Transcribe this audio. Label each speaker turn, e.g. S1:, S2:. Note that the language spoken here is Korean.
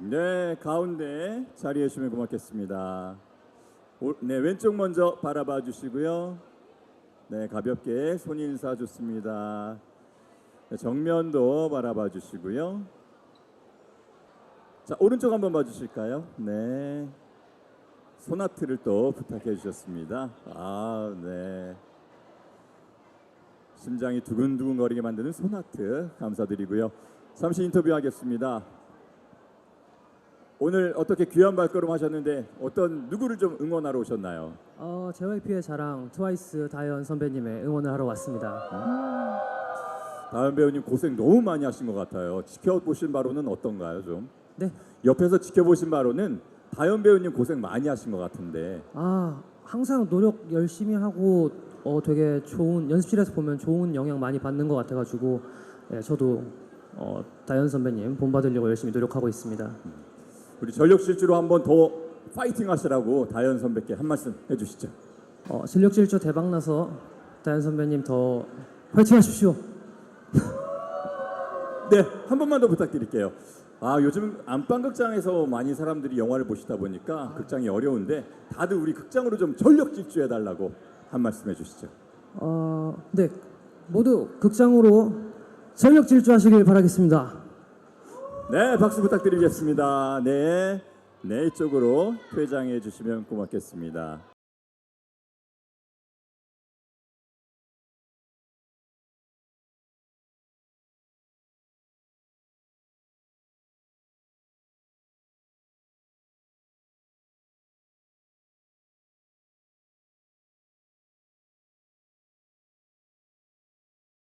S1: 네, 가운데 자리해 주시면 고맙겠습니다. 오- 네, 왼쪽 먼저 바라봐 주시고요. 네, 가볍게 손 인사 좋습니다. 네, 정면도 바라봐 주시고요. 자, 오른쪽 한번 봐 주실까요? 네. 소나트를 또 부탁해 주셨습니다. 아, 네. 심장이 두근두근 거리게 만드는 소나트 감사드리고요. 잠시 인터뷰하겠습니다. 오늘 어떻게 귀한 발걸음 하셨는데 어떤 누구를 좀 응원하러 오셨나요?
S2: 어, JYP의 자랑 트와이스 다현 선배님의 응원을 하러 왔습니다.
S1: 다현 배우님 고생 너무 많이 하신 것 같아요. 지켜보신 바로는 어떤가요, 좀?
S2: 네.
S1: 옆에서 지켜보신 바로는 다현 배우님 고생 많이 하신 것 같은데
S2: 아, 항상 노력 열심히 하고 어, 되게 좋은 연습실에서 보면 좋은 영향 많이 받는 것 같아가지고 예, 저도 어, 다현 선배님 본받으려고 열심히 노력하고 있습니다.
S1: 우리 전력 질주로 한번 더 파이팅 하시라고 다현 선배께 한 말씀 해주시죠.
S2: 어, 실력 질주 대박 나서 다현 선배님 더 화이팅 하십시오.
S1: 네, 한 번만 더 부탁드릴게요. 아, 요즘 안방극장에서 많이 사람들이 영화를 보시다 보니까 극장이 어려운데 다들 우리 극장으로 좀 전력 질주해 달라고 한 말씀 해주시죠.
S2: 어, 네, 모두 극장으로 전력 질주하시길 바라겠습니다.
S1: 네, 박수 부탁드리겠습니다. 네, 네 이쪽으로 퇴장해 주시면 고맙겠습니다.